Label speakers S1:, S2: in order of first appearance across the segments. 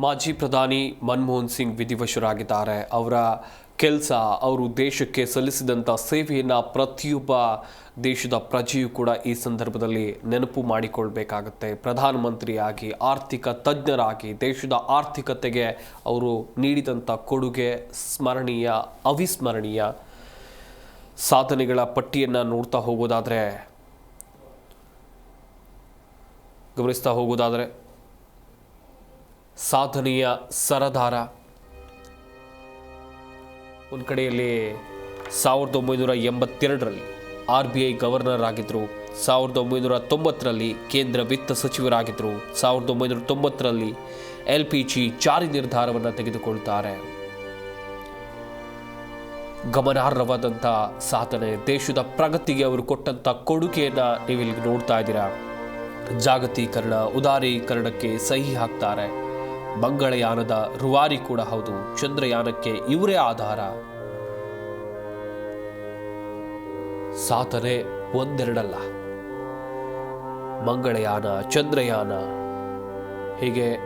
S1: ಮಾಜಿ ಪ್ರಧಾನಿ ಮನಮೋಹನ್ ಸಿಂಗ್ ವಿಧಿವಶರಾಗಿದ್ದಾರೆ. ಅವರ ಕೆಲಸ, ಅವರು ದೇಶಕ್ಕೆ ಸಲ್ಲಿಸಿದಂಥ ಸೇವೆಯನ್ನು ಪ್ರತಿಯೊಬ್ಬ ದೇಶದ ಪ್ರಜೆಯು ಕೂಡ ಈ ಸಂದರ್ಭದಲ್ಲಿ ನೆನಪು ಮಾಡಿಕೊಳ್ಬೇಕಾಗತ್ತೆ. ಪ್ರಧಾನಮಂತ್ರಿಯಾಗಿ, ಆರ್ಥಿಕ ತಜ್ಞರಾಗಿ, ದೇಶದ ಆರ್ಥಿಕತೆಗೆ ಅವರು ನೀಡಿದಂಥ ಕೊಡುಗೆ, ಸ್ಮರಣೀಯ, ಅವಿಸ್ಮರಣೀಯ ಸಾಧನೆಗಳ ಪಟ್ಟಿಯನ್ನು ನೋಡ್ತಾ ಹೋಗೋದಾದರೆ, ಗಮನಿಸ್ತಾ ಹೋಗೋದಾದರೆ ಸಾಧನೆಯ ಸರದಾರ. ಒಂದು ಕಡೆಯಲ್ಲಿ ಸಾವಿರದ ಒಂಬೈನೂರ ಎಂಬತ್ತೆರಡರಲ್ಲಿ ಆರ್ ಬಿ ಐ ಗವರ್ನರ್ ಆಗಿದ್ದರು ಸಾವಿರದ ಒಂಬೈನೂರ ತೊಂಬತ್ತರಲ್ಲಿ ಕೇಂದ್ರ ವಿತ್ತ ಸಚಿವರಾಗಿದ್ದರು ಸಾವಿರದ ಒಂಬೈನೂರ ತೊಂಬತ್ತರಲ್ಲಿ ಎಲ್ ಪಿ ಜಿ ಜಾರಿ ನಿರ್ಧಾರವನ್ನು ತೆಗೆದುಕೊಳ್ತಾರೆ. ಗಮನಾರ್ಹವಾದಂಥ ಸಾಧನೆ, ದೇಶದ ಪ್ರಗತಿಗೆ ಅವರು ಕೊಟ್ಟಂಥ ಕೊಡುಗೆಯನ್ನು ಇಲ್ಲಿ ನೋಡ್ತಾ ಇದ್ದೀರಾ. ಜಾಗತೀಕರಣ, ಉದಾರೀಕರಣಕ್ಕೆ ಸಹಿ ಹಾಕ್ತಾರೆ. ಮಂಗಳಯಾನದ ರುವಾರಿ ಕೂಡ ಹೌದು. ಚಂದ್ರಯಾನಕ್ಕೆ ಇವರೇ ಆಧಾರ. ಸಾತನೆ ಒಂದೆರಡಲ್ಲ. ಮಂಗಳಯಾನ, ಚಂದ್ರಯಾನ ಹೀಗೆ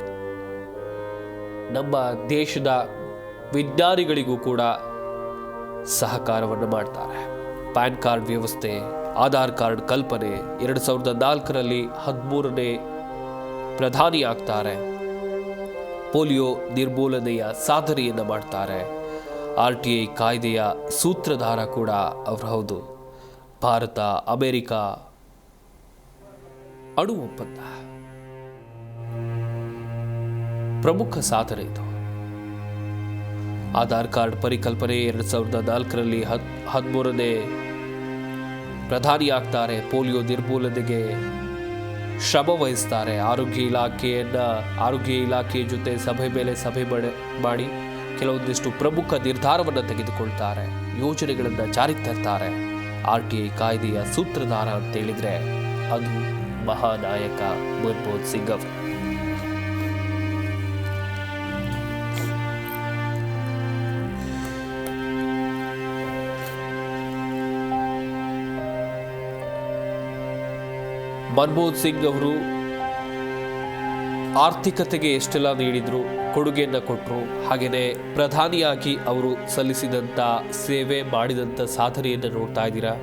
S1: ನಮ್ಮ ದೇಶದ ವಿಜ್ಞಾನಿಗಳಿಗೂ ಕೂಡ ಸಹಕಾರವನ್ನು ಮಾಡ್ತಾರೆ. ಪ್ಯಾನ್ ಕಾರ್ಡ್ ವ್ಯವಸ್ಥೆ, ಆಧಾರ್ ಕಾರ್ಡ್ ಕಲ್ಪನೆ ಎರಡು ಸಾವಿರದ ನಾಲ್ಕರಲ್ಲಿ ಹದಿಮೂರನೇ ಪ್ರಧಾನಿ ಆಗ್ತಾರೆ ಪೋಲಿಯೋ ನಿರ್ಮೂಲನೆಯ ಸಾಧನೆಯನ್ನು ಮಾಡ್ತಾರೆ. ಆರ್ ಟಿ ಐ ಕಾಯ್ದೆಯ ಸೂತ್ರಧಾರ ಕೂಡ ಅವರು ಹೌದು. ಭಾರತ, ಅಮೆರಿಕ ಅಣು ಒಪ್ಪಂದ. ಪ್ರಮುಖ ಸಾಧನೆ ಇದು. ಆಧಾರ್ ಕಾರ್ಡ್ ಪರಿಕಲ್ಪನೆ ಎರಡು ಸಾವಿರದ ನಾಲ್ಕರಲ್ಲಿ ಹದ್ ಹದಿಮೂರನೇ ಪ್ರಧಾನಿಯಾಗ್ತಾರೆ ಪೋಲಿಯೋ ನಿರ್ಮೂಲನೆಗೆ ಶ್ರಮ ವಹಿಸ್ತಾರೆ. ಆರೋಗ್ಯ ಇಲಾಖೆಯನ್ನು, ಆರೋಗ್ಯ ಇಲಾಖೆಯ ಜೊತೆ ಸಭೆ ಮೇಲೆ ಸಭೆ ಮಾಡ- ಮಾಡಿ ಕೆಲವೊಂದಿಷ್ಟು ಪ್ರಮುಖ ನಿರ್ಧಾರವನ್ನು ತೆಗೆದುಕೊಳ್ತಾರೆ. ಯೋಜನೆಗಳನ್ನು ಜಾರಿಗೆ ತರ್ತಾರೆ. ಆರ್ ಟಿ ಐ ಕಾಯ್ದೆಯ ಸೂತ್ರಧಾರ ಅಂತ ಹೇಳಿದ್ರೆ ಅದು ಮಹಾನಾಯಕ ಮನಮೋಹನ್ ಸಿಂಗ್ ಅವರು. ಮನಮೋಹನ್ ಸಿಂಗ್ ಅವರು ಆರ್ಥಿಕತೆಗೆ ಎಷ್ಟೆಲ್ಲ ನೀಡಿದ್ರು, ಕೊಡುಗೆಯನ್ನು ಕೊಟ್ಟರು ಹಾಗೆಯೇ ಪ್ರಧಾನಿಯಾಗಿ ಅವರು ಸಲ್ಲಿಸಿದಂಥ ಸೇವೆ ಮಾಡಿದಂಥ ಸಾಧನೆಯನ್ನು ನೋಡ್ತಾ ಇದ್ದೀರಾ?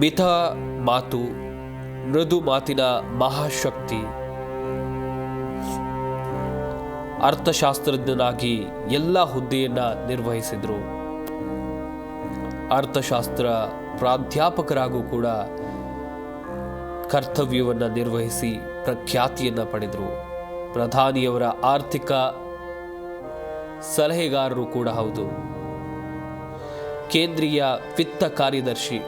S1: ಮಿತ ಮಾತು, ಮೃದು ಮಾತಿನ ಮಹಾಶಕ್ತಿ, ಅರ್ಥಶಾಸ್ತ್ರಜ್ಞನಾಗಿ ಎಲ್ಲ ಹುದ್ದೆಯನ್ನು ನಿರ್ವಹಿಸಿದ್ರು. ಅರ್ಥಶಾಸ್ತ್ರ ಪ್ರಾಧ್ಯಾಪಕರಾಗೂ ಕೂಡ ಕರ್ತವ್ಯವನ್ನು ನಿರ್ವಹಿಸಿ ಪ್ರಖ್ಯಾತಿಯನ್ನು ಪಡೆದರು. ಪ್ರಧಾನಿಯವರ ಆರ್ಥಿಕ ಸಲಹೆಗಾರರು ಕೂಡ ಹೌದು. ಕೇಂದ್ರೀಯ ವಿತ್ತ ಕಾರ್ಯದರ್ಶಿ.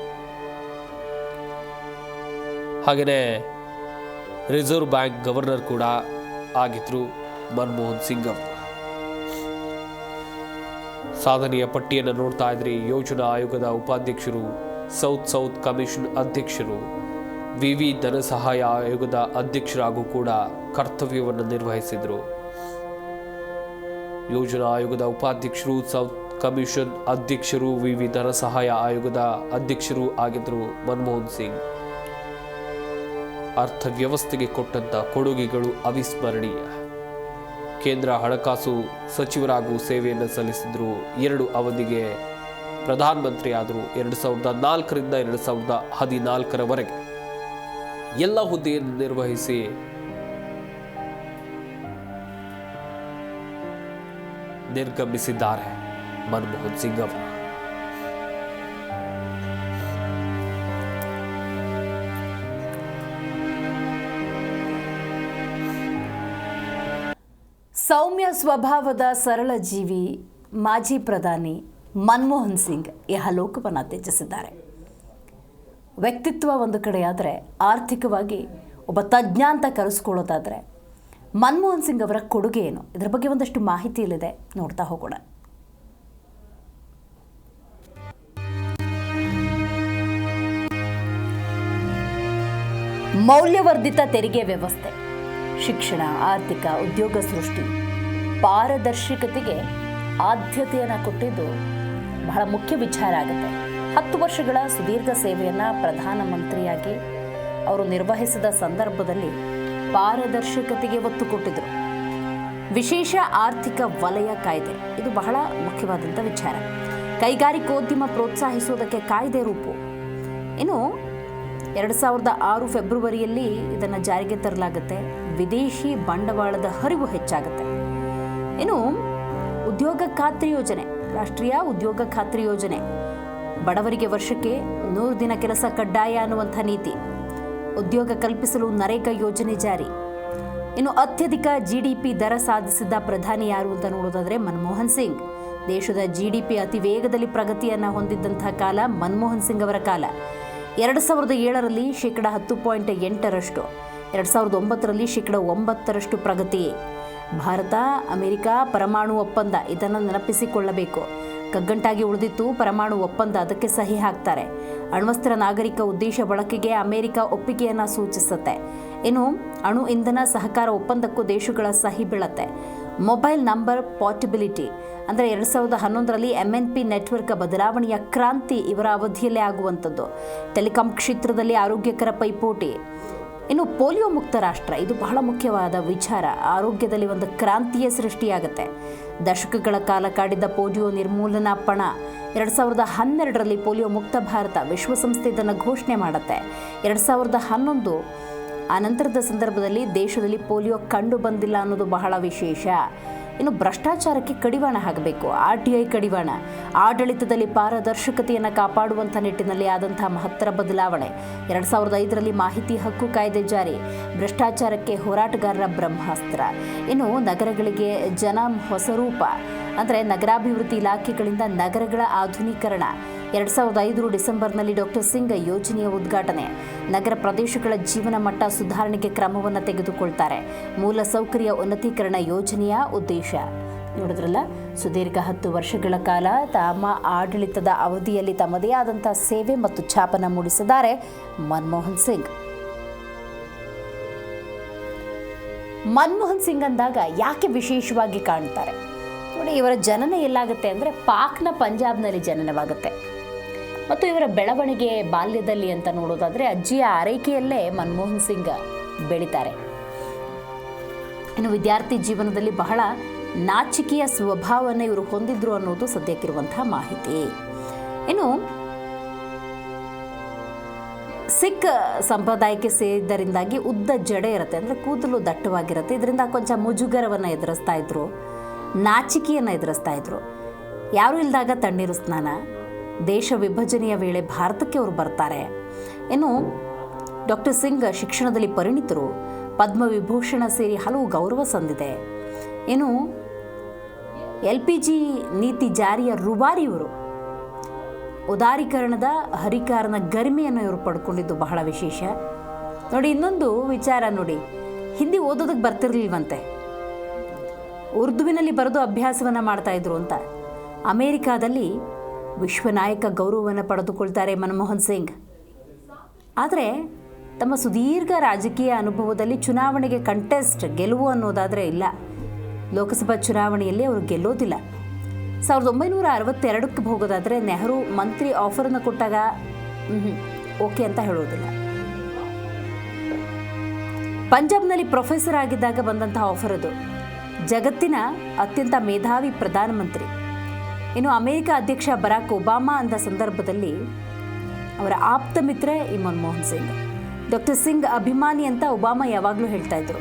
S1: ಹಾಗೆಯೇ ರಿಸರ್ವ್ ಬ್ಯಾಂಕ್ ಗವರ್ನರ್ ಕೂಡ ಆಗಿದ್ರು ಮನಮೋಹನ್ ಸಿಂಗ್ ಅವರು. ಸಾಧನೆಯ ಪಟ್ಟಿಯನ್ನು ನೋಡ್ತಾ ಇದ್ರಿ ಯೋಜನಾ ಆಯೋಗದ ಉಪಾಧ್ಯಕ್ಷರು, ಸೌತ್ ಸೌತ್ ಕಮಿಷನ್ ಅಧ್ಯಕ್ಷರು. ವಿವಿ ಧನ ಸಹಾಯ ಆಯೋಗದ ಅಧ್ಯಕ್ಷರಾಗೂ ಕೂಡ ಕರ್ತವ್ಯವನ್ನು ನಿರ್ವಹಿಸಿದರು. ಯೋಜನಾ ಆಯೋಗದ ಉಪಾಧ್ಯಕ್ಷರು ಸೌತ್ ಕಮಿಷನ್ ಅಧ್ಯಕ್ಷರು ವಿ ಧನ ಸಹಾಯ ಆಯೋಗದ ಅಧ್ಯಕ್ಷರು ಆಗಿದ್ದರು ಮನಮೋಹನ್ ಸಿಂಗ್. ಅರ್ಥವ್ಯವಸ್ಥೆಗೆ ಕೊಟ್ಟಂತ ಕೊಡುಗೆಗಳು ಅವಿಸ್ಮರಣೀಯ. ಕೇಂದ್ರ ಹಣಕಾಸು ಸಚಿವರಾಗೂ ಸೇವೆಯನ್ನು ಸಲ್ಲಿಸಿದ್ರು ಎರಡು ಅವಧಿಗೆ ಪ್ರಧಾನಮಂತ್ರಿ ಆದರು ಎರಡು ಸಾವಿರದ ನಾಲ್ಕರಿಂದ ಎರಡು ಸಾವಿರದ ಹದಿನಾಲ್ಕರವರೆಗೆ. ಎಲ್ಲ ಹುದ್ದೆಯನ್ನು ನಿರ್ವಹಿಸಿ ನಿರ್ಗಮಿಸಿದ್ದಾರೆ ಮನಮೋಹನ್ ಸಿಂಗ್ ಅವರು.
S2: ಸೌಮ್ಯ ಸ್ವಭಾವದ ಸರಳ ಜೀವಿ ಮಾಜಿ ಪ್ರಧಾನಿ ಮನಮೋಹನ್ ಸಿಂಗ್ ಇಹಲೋಕವನ್ನು ತ್ಯಜಿಸಿದ್ದಾರೆ. ವ್ಯಕ್ತಿತ್ವ ಒಂದು ಕಡೆಯಾದರೆ ಆರ್ಥಿಕವಾಗಿ ಒಬ್ಬ ತಜ್ಞ ಅಂತ ಕರೆಸ್ಕೊಳ್ಳೋದಾದರೆ ಮನಮೋಹನ್ ಸಿಂಗ್ ಅವರ ಕೊಡುಗೆ ಏನು? ಇದರ ಬಗ್ಗೆ ಒಂದಷ್ಟು ಮಾಹಿತಿ ಇಲ್ಲಿದೆ ನೋಡ್ತಾ ಹೋಗೋಣ. ಮೌಲ್ಯವರ್ಧಿತ ತೆರಿಗೆ ವ್ಯವಸ್ಥೆ, ಶಿಕ್ಷಣ, ಆರ್ಥಿಕ, ಉದ್ಯೋಗ ಸೃಷ್ಟಿ, ಪಾರದರ್ಶಕತೆಗೆ ಆದ್ಯತೆಯನ್ನು ಕೊಟ್ಟಿದ್ದು ಬಹಳ ಮುಖ್ಯ ವಿಚಾರ ಆಗುತ್ತೆ. ಹತ್ತು ವರ್ಷಗಳ ಸುದೀರ್ಘ ಸೇವೆಯನ್ನು ಪ್ರಧಾನಮಂತ್ರಿಯಾಗಿ ಅವರು ನಿರ್ವಹಿಸಿದ ಸಂದರ್ಭದಲ್ಲಿ ಪಾರದರ್ಶಕತೆಗೆ ಒತ್ತು ಕೊಟ್ಟಿದ್ದರು ವಿಶೇಷ ಆರ್ಥಿಕ ವಲಯ ಕಾಯ್ದೆ. ಇದು ಬಹಳ ಮುಖ್ಯವಾದಂಥ ವಿಚಾರ. ಕೈಗಾರಿಕೋದ್ಯಮ ಪ್ರೋತ್ಸಾಹಿಸುವುದಕ್ಕೆ ಕಾಯ್ದೆ ರೂಪು. ಇನ್ನು ಎರಡು ಸಾವಿರದ ಆರು ಫೆಬ್ರವರಿಯಲ್ಲಿ ಇದನ್ನು ಜಾರಿಗೆ ತರಲಾಗುತ್ತೆ. ವಿದೇಶಿ ಬಂಡವಾಳದ ಹರಿವು ಹೆಚ್ಚಾಗುತ್ತೆ. ಇನ್ನು ಉದ್ಯೋಗ ಖಾತ್ರಿ ಯೋಜನೆ, ರಾಷ್ಟ್ರೀಯ ಉದ್ಯೋಗ ಖಾತ್ರಿ ಯೋಜನೆ. ಬಡವರಿಗೆ ವರ್ಷಕ್ಕೆ ನೂರು ದಿನ ಕೆಲಸ ಕಡ್ಡಾಯ ಅನ್ನುವಂಥ ನೀತಿ. ಉದ್ಯೋಗ ಕಲ್ಪಿಸಲು ನರೇಗಾ ಯೋಜನೆ ಜಾರಿ. ಇನ್ನು ಅತ್ಯಧಿಕ ಜಿಡಿಪಿ ದರ ಸಾಧಿಸಿದ್ದ ಪ್ರಧಾನಿ ಯಾರು ಅಂತ ನೋಡೋದಾದ್ರೆ ಮನಮೋಹನ್ ಸಿಂಗ್. ದೇಶದ ಜಿಡಿಪಿ ಅತಿ ವೇಗದಲ್ಲಿ ಪ್ರಗತಿಯನ್ನು ಹೊಂದಿದ್ದಂಥ ಕಾಲ ಮನಮೋಹನ್ ಸಿಂಗ್ ಅವರ ಕಾಲ. ಎರಡು ಸಾವಿರದ ಏಳರಲ್ಲಿ ಶೇಕಡ ಹತ್ತು ಪಾಯಿಂಟ್ ಎಂಟರಷ್ಟು ಎರಡು ಸಾವಿರದ ಒಂಬತ್ತರಲ್ಲಿ ಶೇಕಡ ಒಂಬತ್ತರಷ್ಟು ಪ್ರಗತಿ. ಭಾರತ, ಅಮೆರಿಕ ಪರಮಾಣು ಒಪ್ಪಂದ ಇದನ್ನು ನೆನಪಿಸಿಕೊಳ್ಳಬೇಕು. ಕಗ್ಗಂಟಾಗಿ ಉಳಿದಿತ್ತು, ಪರಮಾಣು ಒಪ್ಪಂದ ಅದಕ್ಕೆ ಸಹಿ ಹಾಕ್ತಾರೆ. ಅಣ್ವಸ್ತ್ರ ನಾಗರಿಕ ಉದ್ದೇಶ ಬಳಕೆಗೆ ಅಮೆರಿಕ ಒಪ್ಪಿಗೆಯನ್ನು ಸೂಚಿಸುತ್ತೆ. ಇನ್ನು, ಅಣು ಇಂಧನ ಸಹಕಾರ ಒಪ್ಪಂದಕ್ಕೂ ದೇಶಗಳ ಸಹಿ ಬೀಳತ್ತೆ. ಮೊಬೈಲ್ ನಂಬರ್ ಪಾರ್ಟಿಬಿಲಿಟಿ, ಅಂದರೆ ಎರಡು ಸಾವಿರದ ಹನ್ನೊಂದರಲ್ಲಿ ಎಂ ಎನ್ ಪಿ ನೆಟ್ವರ್ಕ್ ಬದಲಾವಣೆಯ ಕ್ರಾಂತಿ ಇವರ ಅವಧಿಯಲ್ಲೇ ಆಗುವಂಥದ್ದು. ಟೆಲಿಕಾಂ ಕ್ಷೇತ್ರದಲ್ಲಿ ಆರೋಗ್ಯಕರ ಪೈಪೋಟಿ ಇನ್ನು ಪೋಲಿಯೋ ಮುಕ್ತ ರಾಷ್ಟ್ರ, ಇದು ಬಹಳ ಮುಖ್ಯವಾದ ವಿಚಾರ. ಆರೋಗ್ಯದಲ್ಲಿ ಒಂದು ಕ್ರಾಂತಿಯ ಸೃಷ್ಟಿಯಾಗುತ್ತೆ. ದಶಕಗಳ ಕಾಲ ಕಾಡಿದ್ದ ಪೋಲಿಯೋ ನಿರ್ಮೂಲನಾ ಪಣ ಎರಡು ಸಾವಿರದ ಹನ್ನೆರಡರಲ್ಲಿ ಪೋಲಿಯೋ ಮುಕ್ತ ಭಾರತ ವಿಶ್ವಸಂಸ್ಥೆ ಇದನ್ನು ಘೋಷಣೆ ಮಾಡುತ್ತೆ. ಎರಡು ಸಾವಿರದ ಹನ್ನೊಂದು ಆ ನಂತರದ ಸಂದರ್ಭದಲ್ಲಿ ದೇಶದಲ್ಲಿ ಪೋಲಿಯೋ ಕಂಡು ಬಂದಿಲ್ಲ ಅನ್ನೋದು ಬಹಳ ವಿಶೇಷ. ಇನ್ನು ಭ್ರಷ್ಟಾಚಾರಕ್ಕೆ ಕಡಿವಾಣ ಹಾಕಬೇಕು. ಆರ್ ಟಿ ಐ ಕಡಿವಾಣ. ಆಡಳಿತದಲ್ಲಿ ಪಾರದರ್ಶಕತೆಯನ್ನು ಕಾಪಾಡುವಂಥ ನಿಟ್ಟಿನಲ್ಲಿ ಆದಂತಹ ಮಹತ್ತರ ಬದಲಾವಣೆ. ಎರಡು ಸಾವಿರದ ಐದರಲ್ಲಿ ಮಾಹಿತಿ ಹಕ್ಕು ಕಾಯ್ದೆ ಜಾರಿ. ಭ್ರಷ್ಟಾಚಾರಕ್ಕೆ ಹೋರಾಟಗಾರರ ಬ್ರಹ್ಮಾಸ್ತ್ರ. ಇನ್ನು ನಗರಗಳಿಗೆ ಜನ ಹೊಸ ರೂಪ. ಅಂದರೆ ನಗರಾಭಿವೃದ್ಧಿ ಇಲಾಖೆಗಳಿಂದ ನಗರಗಳ ಆಧುನೀಕರಣ. ಎರಡು ಸಾವಿರದ ಐದು ಡಿಸೆಂಬರ್ನಲ್ಲಿ ಡಾಕ್ಟರ್ ಸಿಂಗ್ ಯೋಜನೆಯ ಉದ್ಘಾಟನೆ. ನಗರ ಪ್ರದೇಶಗಳ ಜೀವನ ಮಟ್ಟ ಸುಧಾರಣೆಗೆ ಕ್ರಮವನ್ನು ತೆಗೆದುಕೊಳ್ತಾರೆ. ಮೂಲ ಸೌಕರ್ಯ ಉನ್ನತೀಕರಣ ಯೋಜನೆಯ ಉದ್ದೇಶ. ನೋಡಿದ್ರಲ್ಲ, ಸುದೀರ್ಘ ಹತ್ತು ವರ್ಷಗಳ ಕಾಲ ತಮ್ಮ ಆಡಳಿತದ ಅವಧಿಯಲ್ಲಿ ತಮ್ಮದೇ ಆದಂಥ ಸೇವೆ ಮತ್ತು ಛಾಪನ ಮೂಡಿಸಿದ್ದಾರೆ ಮನಮೋಹನ್ ಸಿಂಗ್. ಮನಮೋಹನ್ ಸಿಂಗ್ ಅಂದಾಗ ಯಾಕೆ ವಿಶೇಷವಾಗಿ ಕಾಣ್ತಾರೆ? ನೋಡಿ, ಇವರ ಜನನ ಎಲ್ಲಾಗುತ್ತೆ ಅಂದರೆ ಪಾಕ್ನ ಪಂಜಾಬ್ನಲ್ಲಿ ಜನನವಾಗುತ್ತೆ. ಮತ್ತು ಇವರ ಬೆಳವಣಿಗೆ ಬಾಲ್ಯದಲ್ಲಿ ಅಂತ ನೋಡೋದಾದರೆ ಅಜ್ಜಿಯ ಆರೈಕೆಯಲ್ಲೇ ಮನಮೋಹನ್ ಸಿಂಗ್ ಬೆಳೀತಾರೆ. ಇನ್ನು ವಿದ್ಯಾರ್ಥಿ ಜೀವನದಲ್ಲಿ ಬಹಳ ನಾಚಿಕೆಯ ಸ್ವಭಾವವನ್ನು ಇವರು ಹೊಂದಿದ್ರು ಅನ್ನೋದು ಸದ್ಯಕ್ಕಿರುವಂತಹ ಮಾಹಿತಿ. ಇನ್ನು ಸಿಖ್ ಸಂಪ್ರದಾಯಕ್ಕೆ ಸೇರಿದ್ದರಿಂದಾಗಿ ಉದ್ದ ಜಡೆ ಇರುತ್ತೆ, ಅಂದರೆ ಕೂದಲು ದಟ್ಟವಾಗಿರುತ್ತೆ. ಇದರಿಂದ ಕೊಂಚ ಮುಜುಗರವನ್ನು ಎದುರಿಸ್ತಾ ಇದ್ರು, ನಾಚಿಕೆಯನ್ನು ಎದುರಿಸ್ತಾ ಇದ್ರು. ಯಾರು ಇಲ್ದಾಗ ತಣ್ಣೀರು ಸ್ನಾನ ದೇಶ ವಿಭಜನೆಯ ವೇಳೆ ಭಾರತಕ್ಕೆ ಅವರು ಬರ್ತಾರೆ. ಇನ್ನು ಡಾಕ್ಟರ್ ಸಿಂಗ್ ಶಿಕ್ಷಣದಲ್ಲಿ ಪರಿಣಿತರು, ಪದ್ಮವಿಭೂಷಣ ಸೇರಿ ಹಲವು ಗೌರವ ಸಂದಿದೆ. ಇನ್ನು ಎಲ್ ಪಿ ಜಿ ನೀತಿ ಜಾರಿಯ ರುಬಾರಿ ಇವರು. ಉದಾರೀಕರಣದ ಹರಿಕಾರನ ಗರಿಮೆಯನ್ನು ಇವರು ಪಡ್ಕೊಂಡಿದ್ದು ಬಹಳ ವಿಶೇಷ. ನೋಡಿ, ಇನ್ನೊಂದು ವಿಚಾರ ನೋಡಿ. ಹಿಂದಿ ಓದೋದಕ್ಕೆ ಬರ್ತಿರ್ಲಿಲ್ವಂತೆ. ಉರ್ದುವಿನಲ್ಲಿ ಬರೆದು ಅಭ್ಯಾಸವನ್ನು ಮಾಡ್ತಾ ಇದ್ರು ಅಂತ. ಅಮೇರಿಕಾದಲ್ಲಿ ವಿಶ್ವನಾಯಕ ಗೌರವವನ್ನು ಪಡೆದುಕೊಳ್ತಾರೆ ಮನಮೋಹನ್ ಸಿಂಗ್. ಆದರೆ ತಮ್ಮ ಸುದೀರ್ಘ ರಾಜಕೀಯ ಅನುಭವದಲ್ಲಿ ಚುನಾವಣೆಗೆ ಕಂಟೆಸ್ಟ್ ಗೆಲುವು ಅನ್ನೋದಾದರೆ ಇಲ್ಲ. ಲೋಕಸಭಾ ಚುನಾವಣೆಯಲ್ಲಿ ಅವರು ಗೆಲ್ಲೋದಿಲ್ಲ. ಸಾವಿರದ ಒಂಬೈನೂರ ಅರವತ್ತೆರಡಕ್ಕೆ ಹೋಗೋದಾದರೆ ನೆಹರು ಮಂತ್ರಿ ಆಫರನ್ನು ಕೊಟ್ಟಾಗ ಓಕೆ ಅಂತ ಹೇಳೋದಿಲ್ಲ. ಪಂಜಾಬ್ನಲ್ಲಿ ಪ್ರೊಫೆಸರ್ ಆಗಿದ್ದಾಗ ಬಂದಂತಹ ಆಫರ್ ಅದು. ಜಗತ್ತಿನ ಅತ್ಯಂತ ಮೇಧಾವಿ ಪ್ರಧಾನಮಂತ್ರಿ. ಇನ್ನು ಅಮೆರಿಕ ಅಧ್ಯಕ್ಷ ಬರಾಕ್ ಒಬಾಮಾ ಅಂದ ಸಂದರ್ಭದಲ್ಲಿ ಅವರ ಆಪ್ತ ಮಿತ್ರ ಈ ಮನಮೋಹನ್ ಸಿಂಗ್. ಡಾಕ್ಟರ್ ಸಿಂಗ್ ಅಭಿಮಾನಿ ಅಂತ ಒಬಾಮಾ ಯಾವಾಗಲೂ ಹೇಳ್ತಾ ಇದ್ರು.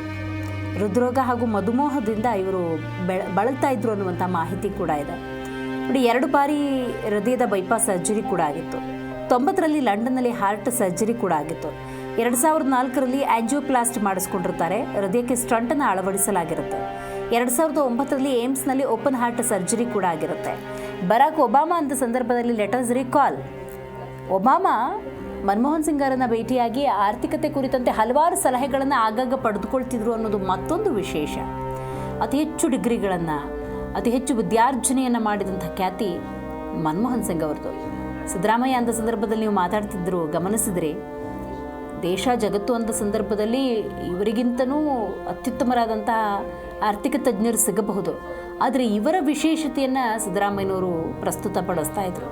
S2: ಹೃದ್ರೋಗ ಹಾಗೂ ಮಧುಮೇಹದಿಂದ ಇವರು ಬೆಳ ಬಳಲ್ತಾ ಇದ್ರು ಅನ್ನುವಂಥ ಮಾಹಿತಿ ಕೂಡ ಇದೆ. ನೋಡಿ, ಎರಡು ಬಾರಿ ಹೃದಯದ ಬೈಪಾಸ್ ಸರ್ಜರಿ ಕೂಡ ಆಗಿತ್ತು. ತೊಂಬತ್ತರಲ್ಲಿ ಲಂಡನ್ನಲ್ಲಿ ಹಾರ್ಟ್ ಸರ್ಜರಿ ಕೂಡ ಆಗಿತ್ತು. ಎರಡು ಸಾವಿರದ ನಾಲ್ಕರಲ್ಲಿ ಆಂಜಿಯೋಪ್ಲಾಸ್ಟ್ ಮಾಡಿಸ್ಕೊಂಡಿರ್ತಾರೆ. ಹೃದಯಕ್ಕೆ ಸ್ಟಂಟನ್ನು ಅಳವಡಿಸಲಾಗಿರುತ್ತೆ. ಎರಡು ಸಾವಿರದ ಒಂಬತ್ತರಲ್ಲಿ ಏಮ್ಸ್ನಲ್ಲಿ ಓಪನ್ ಹಾರ್ಟ್ ಸರ್ಜರಿ ಕೂಡ ಆಗಿರುತ್ತೆ. ಬರಾಕ್ ಒಬಾಮಾ ಅಂತ ಸಂದರ್ಭದಲ್ಲಿ letters recall. Obama Manmohan Singh ಅವರನ್ನ ಭೇಟಿಯಾಗಿ ಆರ್ಥಿಕತೆ ಕುರಿತಂತೆ ಹಲವಾರು ಸಲಹೆಗಳನ್ನು ಆಗಾಗ ಪಡೆದುಕೊಳ್ತಿದ್ರು ಅನ್ನೋದು ಮತ್ತೊಂದು ವಿಶೇಷ. ಅತಿ ಹೆಚ್ಚು ಡಿಗ್ರಿಗಳನ್ನು, ಅತಿ ಹೆಚ್ಚು ವಿದ್ಯಾರ್ಜನೆಯನ್ನು ಮಾಡಿದಂಥ ಖ್ಯಾತಿ ಮನಮೋಹನ್ ಸಿಂಗ್ ಅವ್ರದ್ದು. ಸಿದ್ದರಾಮಯ್ಯ ಅಂದ ಸಂದರ್ಭದಲ್ಲಿ ನೀವು ಮಾತಾಡ್ತಿದ್ರು, ಗಮನಿಸಿದ್ರಿ. ದೇಶ ಜಗತ್ತು ಅಂದ ಸಂದರ್ಭದಲ್ಲಿ ಇವರಿಗಿಂತನೂ ಅತ್ಯುತ್ತಮರಾದಂತಹ ಆರ್ಥಿಕ ತಜ್ಞರು ಸಿಗಬಹುದು. ಆದರೆ ಇವರ ವಿಶೇಷತೆಯನ್ನು ಸಿದ್ದರಾಮಯ್ಯನವರು ಪ್ರಸ್ತುತಪಡಿಸ್ತಾ ಇದ್ರು.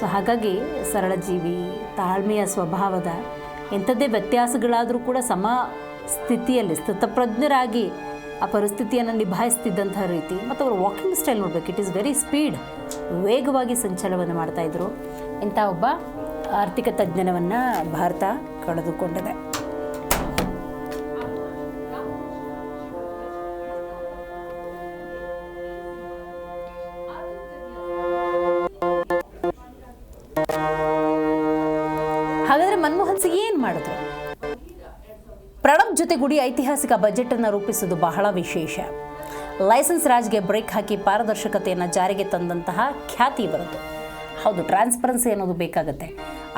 S2: ಸೊ ಹಾಗಾಗಿ ಸರಳ ಜೀವಿ ತಾಳ್ಮೆಯ ಸ್ವಭಾವದ ಎಂಥದ್ದೇ ವ್ಯತ್ಯಾಸಗಳಾದರೂ ಕೂಡ ಸಮ ಸ್ಥಿತಿಯಲ್ಲಿ, ಸ್ಥಿತಪ್ರಜ್ಞರಾಗಿ ಆ ಪರಿಸ್ಥಿತಿಯನ್ನು ನಿಭಾಯಿಸ್ತಿದ್ದಂಥ ರೀತಿ ಮತ್ತು ಅವರ ವಾಕಿಂಗ್ ಸ್ಟೈಲ್ ನೋಡಬೇಕು. ಇಟ್ ಈಸ್ ವೆರಿ ಸ್ಪೀಡ್ ವೇಗವಾಗಿ ಸಂಚಲವನ್ನು ಮಾಡ್ತಾಯಿದ್ರು ಇಂಥ ಒಬ್ಬ ಆರ್ಥಿಕ ತಜ್ಞನವನ್ನು ಭಾರತ ಕಳೆದುಕೊಂಡಿದೆ. ಹಾಗಾದರೆ ಮನಮೋಹನ್ ಸಿಂಗ್ ಏನು ಮಾಡಿದ್ರು? ಪ್ರಣಬ್ ಜೊತೆಗೂಡಿ ಐತಿಹಾಸಿಕ ಬಜೆಟ್ ಅನ್ನು ರೂಪಿಸುವುದು ಬಹಳ ವಿಶೇಷ. ಲೈಸೆನ್ಸ್ ರಾಜ್ಗೆ ಬ್ರೇಕ್ ಹಾಕಿ ಪಾರದರ್ಶಕತೆಯನ್ನು ಜಾರಿಗೆ ತಂದಂತಹ ಖ್ಯಾತಿ ಬರುತ್ತೆ ಹೌದು, ಟ್ರಾನ್ಸ್ಪರೆನ್ಸಿ ಅನ್ನೋದು ಬೇಕಾಗುತ್ತೆ.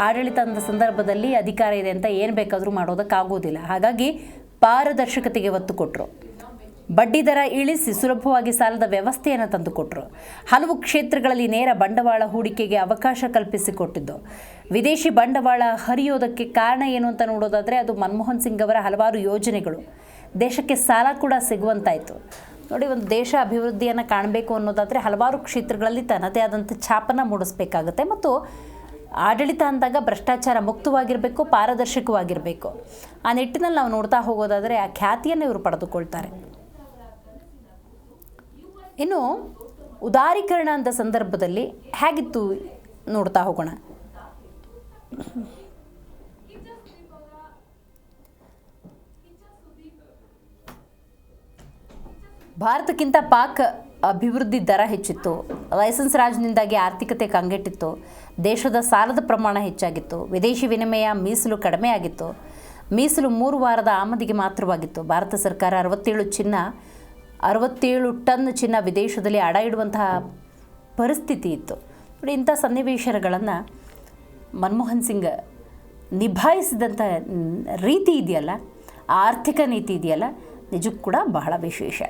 S2: ಆಡಳಿತದ ಸಂದರ್ಭದಲ್ಲಿ ಅಧಿಕಾರ ಇದೆ ಅಂತ ಏನು ಬೇಕಾದರೂ ಮಾಡೋದಕ್ಕಾಗೋದಿಲ್ಲ. ಹಾಗಾಗಿ ಪಾರದರ್ಶಕತೆಗೆ ಒತ್ತು ಕೊಟ್ಟರು ಬಡ್ಡಿ ದರ ಇಳಿಸಿ ಸುಲಭವಾಗಿ ಸಾಲದ ವ್ಯವಸ್ಥೆಯನ್ನು ತಂದುಕೊಟ್ರು. ಹಲವು ಕ್ಷೇತ್ರಗಳಲ್ಲಿ ನೇರ ಬಂಡವಾಳ ಹೂಡಿಕೆಗೆ ಅವಕಾಶ ಕಲ್ಪಿಸಿಕೊಟ್ಟಿದ್ದು. ವಿದೇಶಿ ಬಂಡವಾಳ ಹರಿಯೋದಕ್ಕೆ ಕಾರಣ ಏನು ಅಂತ ನೋಡೋದಾದರೆ ಅದು ಮನಮೋಹನ್ ಸಿಂಗ್ ಅವರ ಹಲವಾರು ಯೋಜನೆಗಳು. ದೇಶಕ್ಕೆ ಸಾಲ ಕೂಡ ಸಿಗುವಂತಾಯಿತು. ನೋಡಿ, ಒಂದು ದೇಶ ಅಭಿವೃದ್ಧಿಯನ್ನು ಕಾಣಬೇಕು ಅನ್ನೋದಾದರೆ ಹಲವಾರು ಕ್ಷೇತ್ರಗಳಲ್ಲಿ ತನ್ನದೇ ಆದಂಥ ಛಾಪನ್ನು ಮೂಡಿಸಬೇಕಾಗುತ್ತೆ. ಮತ್ತು ಆಡಳಿತ ಅಂದಾಗ ಭ್ರಷ್ಟಾಚಾರ ಮುಕ್ತವಾಗಿರಬೇಕು, ಪಾರದರ್ಶಕವಾಗಿರಬೇಕು. ಆ ನಿಟ್ಟಿನಲ್ಲಿ ನಾವು ನೋಡ್ತಾ ಹೋಗೋದಾದರೆ ಆ ಖ್ಯಾತಿಯನ್ನು ಇವರು ಪಡೆದುಕೊಳ್ತಾರೆ. ಇನ್ನು ಉದಾರೀಕರಣ ಅಂದ ಸಂದರ್ಭದಲ್ಲಿ ಹೇಗಿತ್ತು ನೋಡ್ತಾ ಹೋಗೋಣ. ಭಾರತಕ್ಕಿಂತ ಪಾಕ್ ಅಭಿವೃದ್ಧಿ ದರ ಹೆಚ್ಚಿತ್ತು. ಲೈಸೆನ್ಸ್ ರಾಜ್ನಿಂದಾಗಿ ಆರ್ಥಿಕತೆ ಕಂಗೆಟ್ಟಿತ್ತು. ದೇಶದ ಸಾಲದ ಪ್ರಮಾಣ ಹೆಚ್ಚಾಗಿತ್ತು. ವಿದೇಶಿ ವಿನಿಮಯ ಮೀಸಲು ಕಡಿಮೆ ಆಗಿತ್ತು ಮೀಸಲು ಮೂರು ವಾರದ ಆಮದಿಗೆ ಮಾತ್ರವಾಗಿತ್ತು. ಭಾರತ ಸರ್ಕಾರ ಅರವತ್ತೇಳು ಚಿನ್ನ, ಅರವತ್ತೇಳು ಟನ್ ಚಿನ್ನ ವಿದೇಶದಲ್ಲಿ ಅಡ ಇಡುವಂತಹ ಪರಿಸ್ಥಿತಿ ಇತ್ತು. ನೋಡಿ, ಇಂಥ ಸನ್ನಿವೇಶಗಳನ್ನು ಮನಮೋಹನ್ ಸಿಂಗ್ ನಿಭಾಯಿಸಿದಂಥ ರೀತಿ ಇದೆಯಲ್ಲ, ಆರ್ಥಿಕ ನೀತಿ ಇದೆಯಲ್ಲ, ನಿಜಕ್ಕೂ ಕೂಡ ಬಹಳ ವಿಶೇಷ.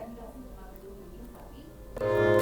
S2: Bye.